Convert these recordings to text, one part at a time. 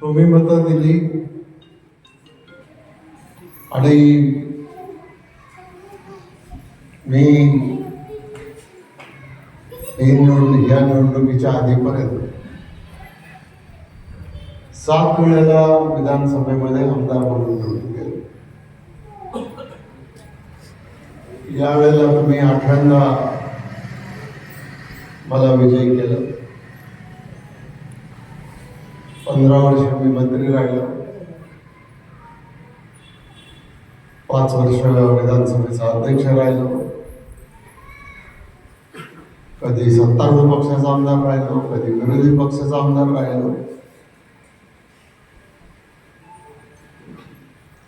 तुम्ही मतं दिली आणि मी निवडणूक या निवडणुकीच्या आधीपर्यंत सात वेळेला विधानसभेमध्ये आमदार म्हणून निवडून गेलो. यावेळेला तुम्ही आठव्यांदा मला विजयी केलं. पंधरा वर्ष मी मंत्री राहिलो. पाच वर्ष विधानसभेचा अध्यक्ष राहिलो. कधी सत्तारूढ पक्षाचा आमदार राहिलो कधी विरोधी पक्षाचा आमदार राहिलो.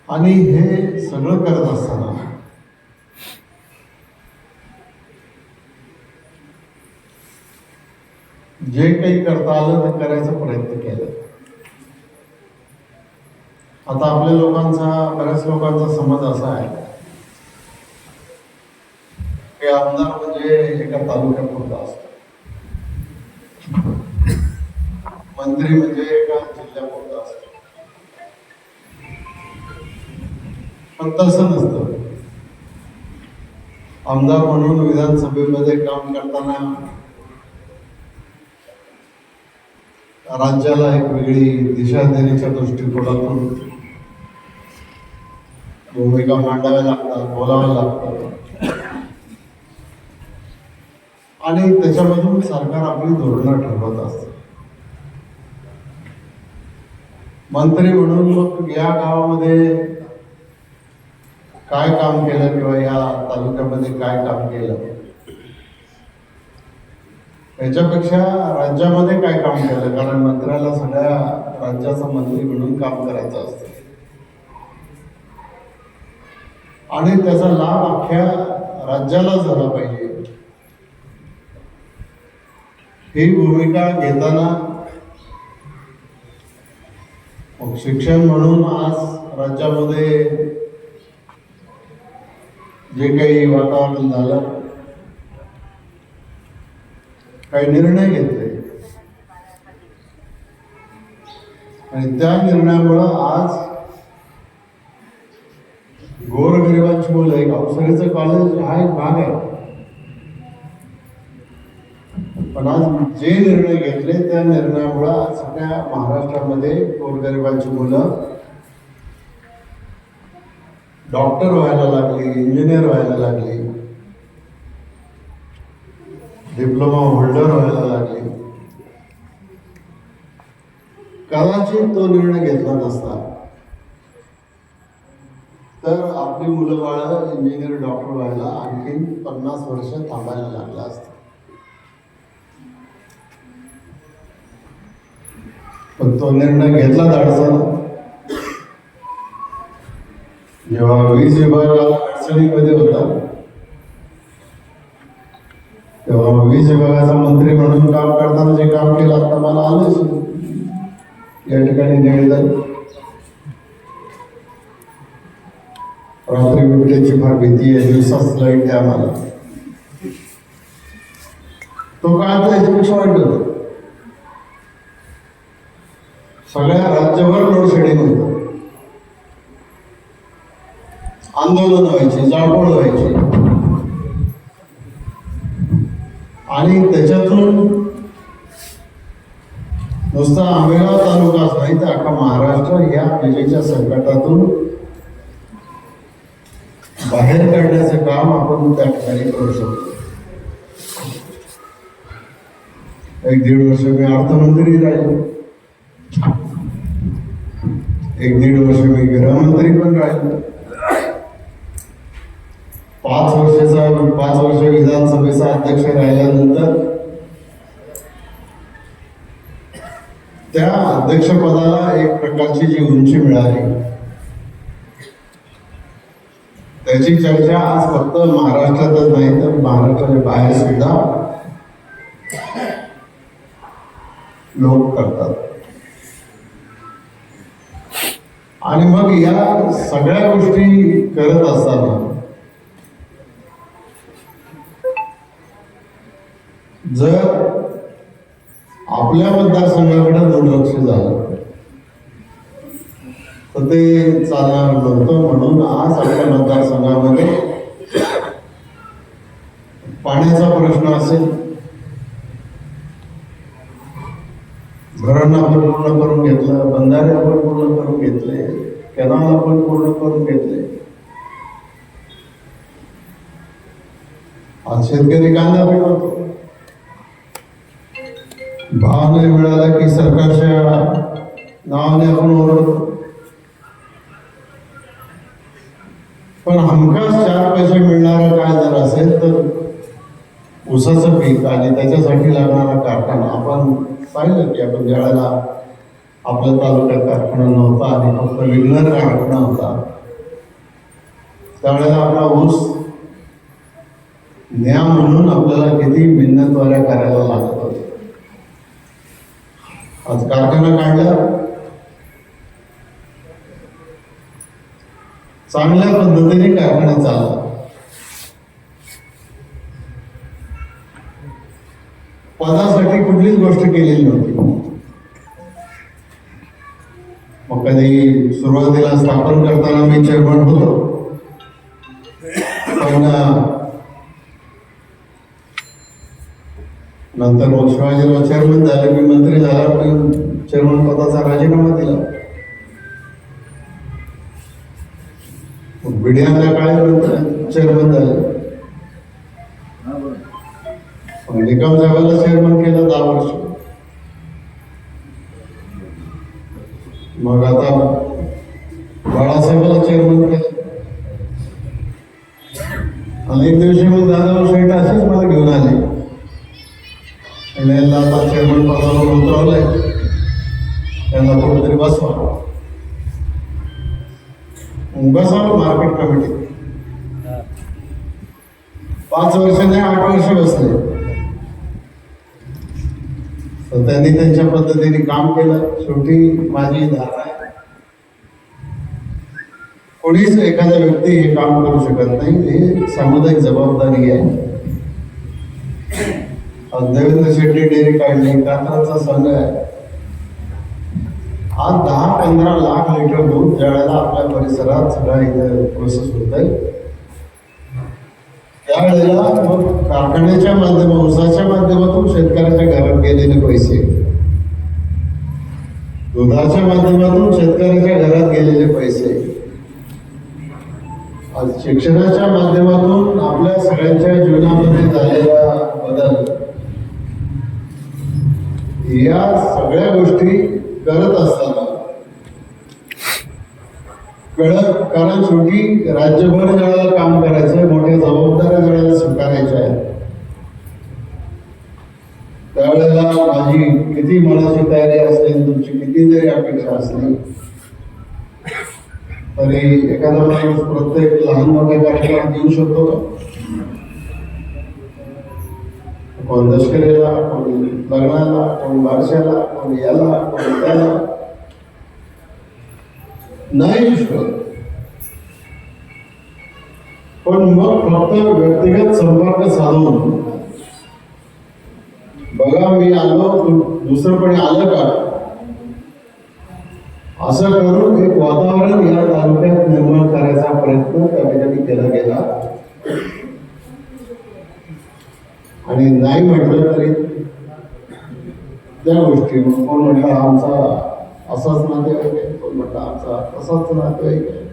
आणि हे सगळं करत असताना जे काही करता आलं ते करायचा प्रयत्न केला. आता आपल्या लोकांचा बऱ्याच लोकांचा समज असा आहे. की आमदार म्हणजे एका तालुक्यापुरता असतो. मंत्री म्हणजे एका जिल्ह्यापुरता असतो. पण तसं नसतं. आमदार म्हणून विधानसभेमध्ये काम करताना राज्याला एक वेगळी दिशा देण्याच्या दृष्टिकोनातून भूमिका मांडाव्या लागतात बोलाव्या लागतात आणि त्याच्यामधून सरकार आपली धोरणं ठरवत असतं. मंत्री म्हणून मग या गावामध्ये काय काम केलं किंवा या तालुक्यामध्ये काय काम केलं? याच्यापेक्षा राज्यामध्ये काय काम केलं? कारण मंत्र्याला सगळ्या राज्याचा मंत्री म्हणून काम करायचं असतं. आणि त्याचा लाभ अख्ख्या राज्याला झाला पाहिजे. ही भूमिका घेताना शिक्षण म्हणून आज राज्यामध्ये जे काही वातावरण झालं काही निर्णय घेतले. आणि त्या निर्णयामुळं आज गोरगरिबांची मुलं आहे अवसरीचं कॉलेज हा एक भाग आहे. पण आज जे निर्णय घेतले त्या निर्णयामुळे आज सगळ्या महाराष्ट्रामध्ये गोरगरिबांची मुलं डॉक्टर व्हायला लागली इंजिनियर व्हायला लागली डिप्लोमा होल्डर व्हायला लागले. कदाचित तो निर्णय घेतला नसता. तर आपली मुलं बाळ इंजिनियर डॉक्टर व्हायला आणखीन पन्नास वर्ष थांबायला लागलं असतं. पण तो निर्णय घेतला धाडसा जेव्हा वीज विभाग अडचणीमध्ये होता तेव्हा वीज विभागाचा मंत्री म्हणून काम करताना जे काम केलं आता मला आलंच. या ठिकाणी निवेदन. रात्री बिबट्याची फार भीती आहे दिवसाच लाइट द्या मला तो काळ तर याच्यापेक्षा वाईट होता सगळ्या राज्यभर लोडशेडिंग होतं. आंदोलन व्हायचे जाळपोळ व्हायचे. आणि त्याच्यातून नुसता आंबेगाव तालुकाच नाही तर अख्खा महाराष्ट्र या विजेच्या संकटातून बाहेर काढण्याचं काम आपण त्या ठिकाणी करू शकतो. एक दीड वर्ष मी अर्थमंत्री राहिलो. एक दीड वर्ष मी गृहमंत्री पण राहिलो. पाच वर्षाचा पाच वर्ष विधानसभेचा अध्यक्ष राहिल्यानंतर त्या अध्यक्षपदाला एक प्रकारची जी उंची मिळाली. त्याची चर्चा आज फक्त महाराष्ट्रातच नाही तर महाराष्ट्राच्या बाहेर सुद्धा लोक करतात. आणि मग या सगळ्या गोष्टी करत असताना जर आपल्या मतदारसंघाकडे दुर्लक्ष झालं तर ते चालणार नव्हतं म्हणून आज आपल्या मतदारसंघामध्ये पाण्याचा प्रश्न असेल. धरण आपण पूर्ण करून घेतलं बंधारे आपण पूर्ण करून घेतले कॅनॉल आपण पूर्ण करून घेतले. आज शेतकरी कांदा पिकवतो. भाव नाही मिळाला की सरकारच्या नावाने आपण ओरडतो. पण हमखास चार पैसे मिळणारा काय जर असेल तर ऊसाचं पीक आणि त्याच्यासाठी लागणारा कारखाना आपण पाहिलं की आपण ज्यावेळेला आपल्या तालुक्यात कारखाना नव्हता आणि फक्त विघ्नर कारखाना होता त्यावेळेला आपला ऊस न्या म्हणून आपल्याला किती मिन्नतवाऱ्या करायला लागत होत्या. आज कारखाना काढला चांगल्या पद्धतीने कारखाना चालला पदासाठी कुठलीच गोष्ट केलेली नव्हती. मग कधी सुरुवातीला स्थापन करताना मी चेअरमन होतो. पण नंतर मग शिवाजीराव चेअरमन झाले मी मंत्री झाला पण चेअरमन पदाचा राजीनामा दिला. बिडियांच्या काळानंतर चेअरमन झाले. निकम साहेबांना चेअरमन केलं दहा वर्ष. मग आता बाळासाहेबाला चेअरमन केलं. एक दिवशी मग दादा शेठ असेच मला घेऊन आले. आणि आता चेअरमन पदावर उतरवलंय. त्यांना कुठेतरी बसवा. मग मार्केट कमिटी. पाच वर्ष नाही आठ वर्ष बसले. तर त्यांनी त्यांच्या पद्धतीने काम केलं. शेवटी माझी धारणा आहे कोणीच एखादा व्यक्ती हे काम करू शकत नाही. हे सामुदायिक जबाबदारी आहे. देवेंद्र शेट्टी डेअरी काढली कात्राचा संघ आहे. आज दहा पंधरा लाख लिटर दूध त्यावेळेला आपल्या परिसरात सगळा इथे प्रोसेस होत आहे. त्यावेळेला मग कारखान्याच्या माध्यम ऊसाच्या माध्यमातून शेतकऱ्याच्या घरात गेलेले पैसे. दुधाच्या माध्यमातून शेतकऱ्याच्या घरात गेलेले पैसे. शिक्षणाच्या माध्यमातून आपल्या सगळ्यांच्या जीवनामध्ये झालेला बदल या सगळ्या गोष्टी करत असताना. कळत कारण शेवटी राज्यभर ज्यावेळेला काम करायचं मोठ्या जबाबदाऱ्या ज्याला स्वीकारायच्या आहेत. त्यावेळेला माझी किती मनाची तयारी असेल तुमची किती जरी अपेक्षा असली तरी एखादा माणूस प्रत्येक लहान मोठ्या कार्यक्रमात येऊ शकतो का? कोण दशकरीला कोण लग्नाला कोण बारशाला कोण याला कोण त्याला. नाही येऊ पण मग फक्त व्यक्तिगत संपर्क साधून. बघा मी आलो दुसरं कोणी आलं का? असं करून एक वातावरण या तालुक्यात निर्माण करायचा प्रयत्न त्या ठिकाणी केला गेला. आणि नाही म्हटलं तरी त्या गोष्टी मग कोण म्हटलं आमचा असाच नातेवाईक आहे. कोण म्हटलं आमचा तसाच नातेवाईक आहे.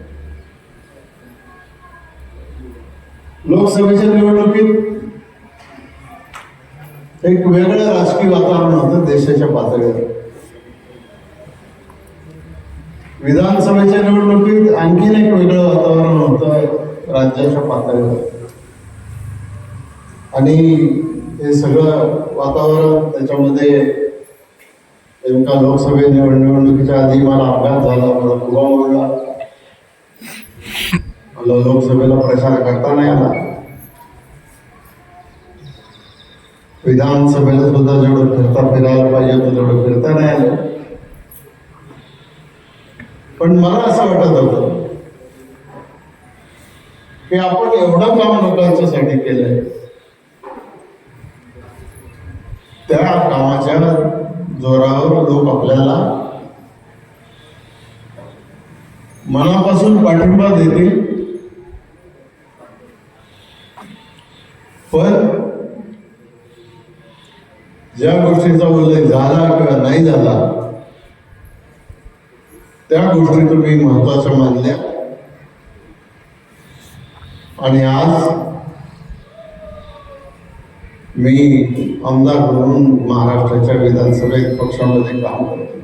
लोकसभेच्या निवडणुकीत एक वेगळं राजकीय वातावरण होतं देशाच्या पातळीवर. विधानसभेच्या निवडणुकीत आणखीन एक वेगळं वातावरण होतं राज्याच्या पातळीवर. आणि हे सगळं वातावरण त्याच्यामध्ये नेमका लोकसभे निवड निवडणुकीच्या आधी मला अपघात झाला मला फुगा मला लोकसभेला प्रचार करता नाही आला. विधानसभेला सुद्धा जेवढं फिरता फिरायला पाहिजे होतं तेवढं फिरता नाही आलं. पण मला असं वाटत होतं की आपण एवढं काम लोकांच्यासाठी केलंय. त्या कामाच्या जोरावर लोक आपल्याला मनापासून पाठिंबा देतील. पण ज्या गोष्टीचा उल्लेख झाला किंवा नाही झाला त्या गोष्टी तुम्ही महत्त्वाच्या मानल्या. आणि आज मी आमदार म्हणून महाराष्ट्राच्या विधानसभेत पक्षामध्ये काम करतो.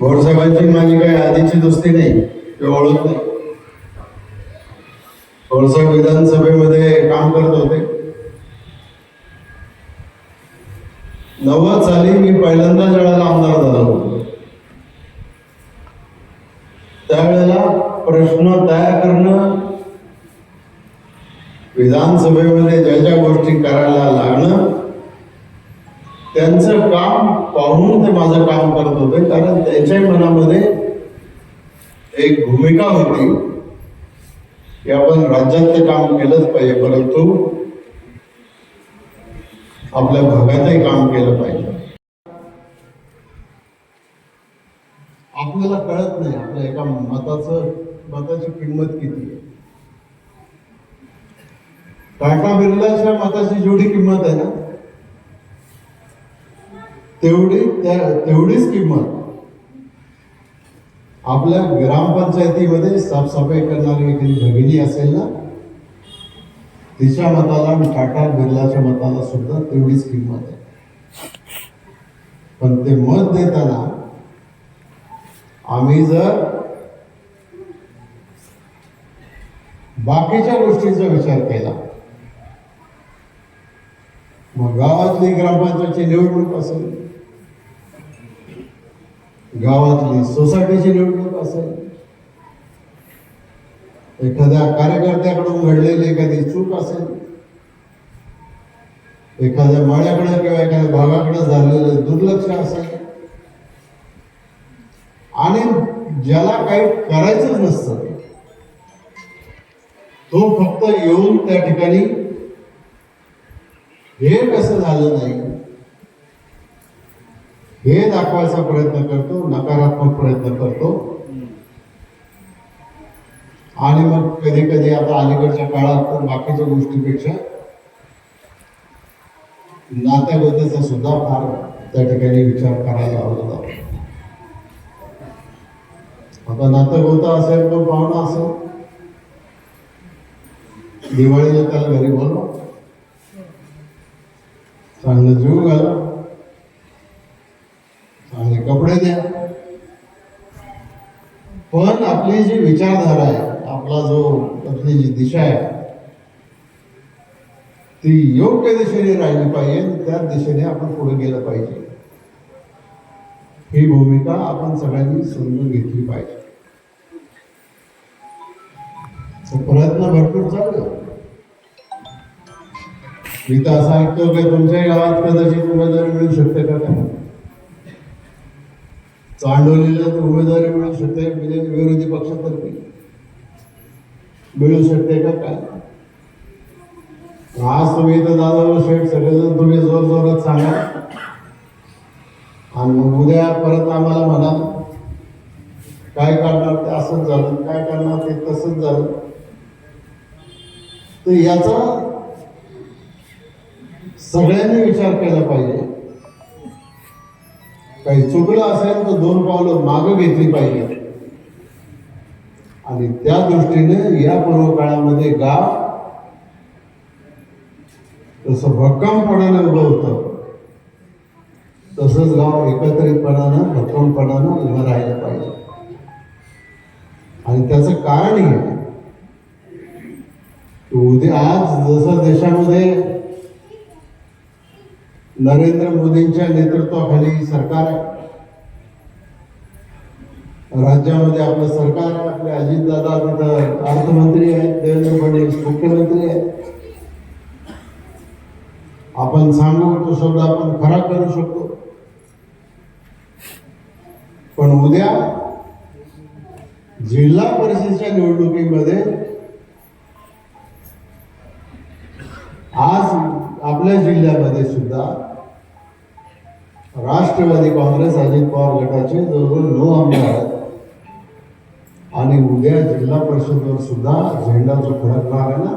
गोडसाहेबांची माझी काही आधीची दोस्ती नाही किंवा ओळख नाही. गोडसाहेब विधानसभेमध्ये काम करत होते. नव्वद साली मी पहिल्यांदा वेळेला आमदार झालो त्यावेळेला प्रश्न तयार करणं विधानसभेमध्ये ज्या ज्या गोष्टी करायला लागणं त्यांचं काम पाहून ते माझं काम करत होते कारण त्यांच्या मनामध्ये एक भूमिका होती की आपण राज्यात ते काम केलंच पाहिजे परंतु आपल्या भागातही काम केलं पाहिजे. आपल्याला कळत नाही आपल्या एका मताचं मताची किंमत किती आहे. टाटा बिर्लाच्या मताची जेवढी किंमत आहे ना तेवढी त्या तेवढीच किंमत. आपल्या ग्रामपंचायतीमध्ये साफसफाई करणारी एखादी भगिनी असेल ना तिच्या मताला टाटा बिर्लाच्या मताला सुद्धा तेवढीच किंमत आहे. पण ते मत देताना आम्ही जर बाकीच्या गोष्टींचा विचार केला मग गावातली ग्रामपंचायतची निवडणूक असेल गावातली सोसायटीची निवडणूक असेल एखाद्या कार्यकर्त्याकडून घडलेली एखादी चूक असेल एखाद्या माळ्याकडे किंवा एखाद्या भागाकडे झालेलं दुर्लक्ष असेल आणि ज्याला काही करायचंच नसतं तो फक्त येऊन त्या ठिकाणी हे कसं झालं नाही? हे दाखवायचा प्रयत्न करतो नकारात्मक प्रयत्न करतो. आणि मग कधी कधी आता अलीकडच्या काळात तर बाकीच्या गोष्टीपेक्षा नात्याबद्दलचा सुद्धा फार त्या ठिकाणी विचार करायला हवा आता नातं असेल तो पाहुणा असेल. दिवाळीला त्याला घरी बोलवा. चांगलं जीव घाला. चांगले कपडे द्या. पण आपली जी विचारधारा आहे आपला जो आपली जी दिशा आहे ती योग्य दिशेने राहिली पाहिजे त्या दिशेने आपण पुढे गेलं पाहिजे. ही भूमिका आपण सगळ्यांनी समजून घेतली पाहिजे. तर प्रयत्न भरपूर चालू मी तर असं ऐकतो की तुमच्या गावात कदाचित उमेदवारी मिळू शकते का काय? चांडोलीला तर उमेदवारी मिळू शकते म्हणजे विरोधी पक्षातर्फे. मिळू शकते का काय? आज तुम्ही इथं दादा शेठ सगळेजण तुम्ही जोर जोरात सांगा. आणि मग उद्या परत आम्हाला म्हणा काय करणार ते असंच झालं काय करणार ते तसंच झालं. तर याचा सगळ्यांनी विचार केला पाहिजे. काही चुकलं असेल तर दोन पावलं मागं घेतली पाहिजे. आणि त्या दृष्टीने या पूर्व काळामध्ये गाव तसं भक्कमपणानं उभं होतं. तसंच गाव एकत्रितपणानं भक्कमपणानं उभं राहायला पाहिजे. आणि त्याचं कारण हे उद्या आज जसं देशामध्ये नरेंद्र मोदींच्या नेतृत्वाखाली सरकार आहे. राज्यामध्ये आपलं सरकार आहे आपले अजितदादा तिथं अर्थमंत्री आहेत देवेंद्र फडणवीस मुख्यमंत्री आहेत. आपण सांगू तो शब्द आपण खरा करू शकतो. पण उद्या जिल्हा परिषदेच्या निवडणुकीमध्ये आज आपल्या जिल्ह्यामध्ये सुद्धा राष्ट्रवादी काँग्रेस अजित पवार गटाचे जवळजवळ नऊ आमदार आहेत. आणि उद्या जिल्हा परिषदवर सुद्धा झेंडा जो फडकणार आहे ना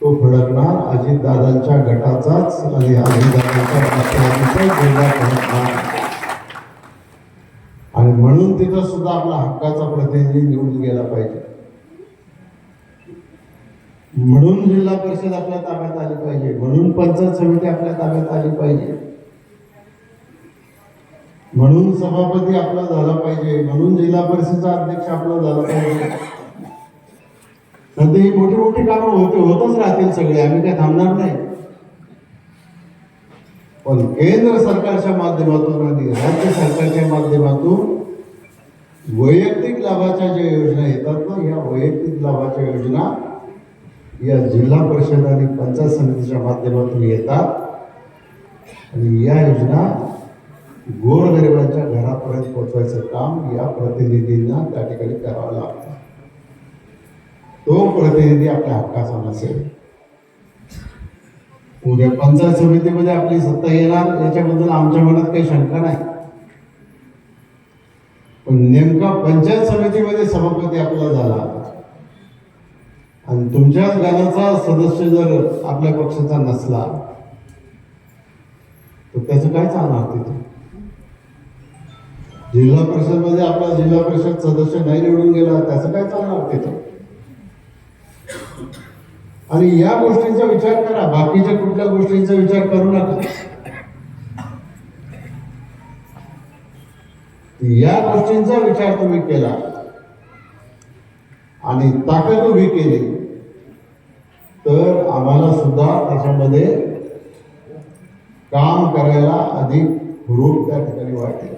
तो फडकणार अजितदादांच्या गटाचाच आणि अजितदादांच्या झेंडा फडकणार. आणि म्हणून तिथं सुद्धा आपला हक्काचा प्रतिनिधी निवडून गेला पाहिजे. म्हणून जिल्हा परिषद आपल्या ताब्यात आली पाहिजे. म्हणून पंचायत समिती आपल्या ताब्यात आली पाहिजे. म्हणून सभापती आपला झाला पाहिजे म्हणून जिल्हा परिषदचा अध्यक्ष आपला झाला पाहिजे. नंतर ही मोठी मोठी कामं होते होतच राहतील सगळे आम्ही काय थांबणार नाही. पण केंद्र सरकारच्या माध्यमातून आणि राज्य सरकारच्या माध्यमातून वैयक्तिक लाभाच्या ज्या योजना येतात ना या वैयक्तिक लाभाच्या योजना या जिल्हा परिषद आणि पंचायत समितीच्या माध्यमातून येतात. आणि या योजना गोरगरिबांच्या घरापर्यंत पोहोचवायचं काम या प्रतिनिधींना त्या ठिकाणी करावं लागतं. तो प्रतिनिधी आपल्या हक्काचा नसेल उद्या पंचायत समितीमध्ये आपली सत्ता येणार याच्याबद्दल आमच्या मनात काही शंका नाही. पण नेमका पंचायत समितीमध्ये सभापती आपला झाला. आणि तुमच्याच गानाचा सदस्य जर आपल्या पक्षाचा नसला तर त्याचं काय चालणार तिथे? जिल्हा परिषदमध्ये आपला जिल्हा परिषद सदस्य नाही निवडून गेला त्याचं काय चालणार तिथे? आणि या गोष्टींचा विचार करा बाकीच्या कुठल्या गोष्टींचा विचार करू नका. या गोष्टींचा विचार तुम्ही केला. आणि ताकद उभी केली. तर आम्हाला सुद्धा त्याच्यामध्ये काम करायला अधिक रूप त्या ठिकाणी वाटेल.